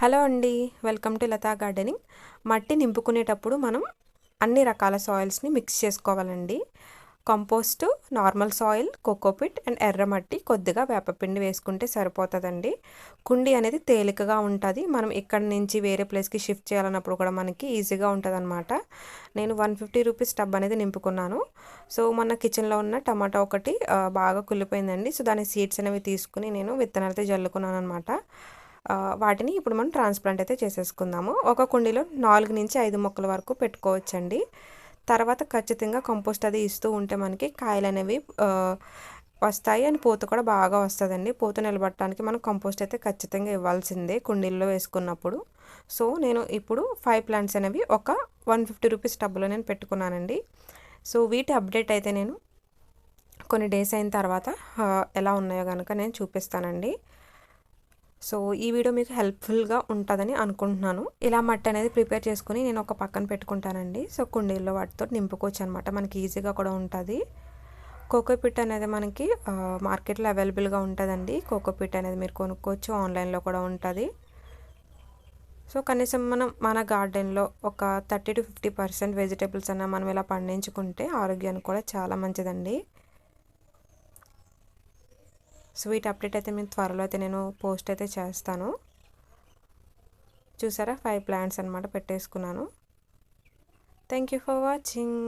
Hello అండి welcome to Lata gardening. మట్టి నింపుకునేటప్పుడు మనం అన్ని రకాల సాయిల్స్ని మిక్స్ చేసుకోవాలండి. Compost normal soil cocopeat and ఎర్రమట్టి కొద్దిగా వేపపిండి వేసుకుంటే సరిపోతుందండి. కుండి అనేది తేలికగా ఉంటుంది. మనం ఇక్కడ నుంచి వేరే ప్లేస్కి షిఫ్ట్ చేయాలన్నప్పుడు కూడా మనకి ఈజీగా ఉంటుంది అనమాట నేను వన్ ఫిఫ్టీ రూపీస్ టబ్ అనేది నింపుకున్నాను. సో మన కిచెన్లో ఉన్న టమాటా ఒకటి బాగా కుళ్ళిపోయిందండి. సో దాని సీడ్స్ అనేవి తీసుకుని నేను విత్తనాలతో జల్లుకున్నాను అనమాట వాటిని ఇప్పుడు మనం ట్రాన్స్ప్లాంట్ అయితే చేసేసుకుందాము. ఒక కుండీలో నాలుగు నుంచి ఐదు మొక్కల వరకు పెట్టుకోవచ్చండి. తర్వాత ఖచ్చితంగా కంపోస్ట్ అది ఇస్తూ ఉంటే మనకి కాయలు అనేవి వస్తాయి అండ్ పూత కూడా బాగా వస్తుందండి. పూత నిలబట్టడానికి మనం కంపోస్ట్ అయితే ఖచ్చితంగా ఇవ్వాల్సిందే కుండీల్లో వేసుకున్నప్పుడు. సో నేను ఇప్పుడు ఫైవ్ ప్లాంట్స్ అనేవి ఒక వన్ ఫిఫ్టీ రూపీస్ టబ్బులో నేను పెట్టుకున్నానండి. సో వీటి అప్డేట్ అయితే నేను కొన్ని డేస్ అయిన తర్వాత ఎలా ఉన్నాయో కనుక నేను చూపిస్తానండి. సో ఈ వీడియో మీకు హెల్ప్ఫుల్గా ఉంటుందని అనుకుంటున్నాను. ఇలా మట్టి అనేది ప్రిపేర్ చేసుకుని నేను ఒక పక్కన పెట్టుకుంటానండి. సో కుండీల్లో వాటితో నింపుకోవచ్చు అనమాట మనకి ఈజీగా కూడా ఉంటుంది. కోకోపిట్ అనేది మనకి మార్కెట్లో అవైలబుల్గా ఉంటుందండి. కోకోపిట్ అనేది మీరు కొనుక్కోవచ్చు ఆన్లైన్లో కూడా ఉంటుంది. సో కనీసం మనం మన గార్డెన్లో ఒక thirty to fifty percent vegetables అన్న మనం ఇలా పండించుకుంటే ఆరోగ్యానికి కూడా చాలా మంచిదండి. స్వీట్ అప్డేట్ అయితే మేము త్వరలో అయితే నేను పోస్ట్ అయితే చేస్తాను. చూసారా? ఫైవ్ ప్లాంట్స్ అనమాట పెట్టేసుకున్నాను. Thank you for watching.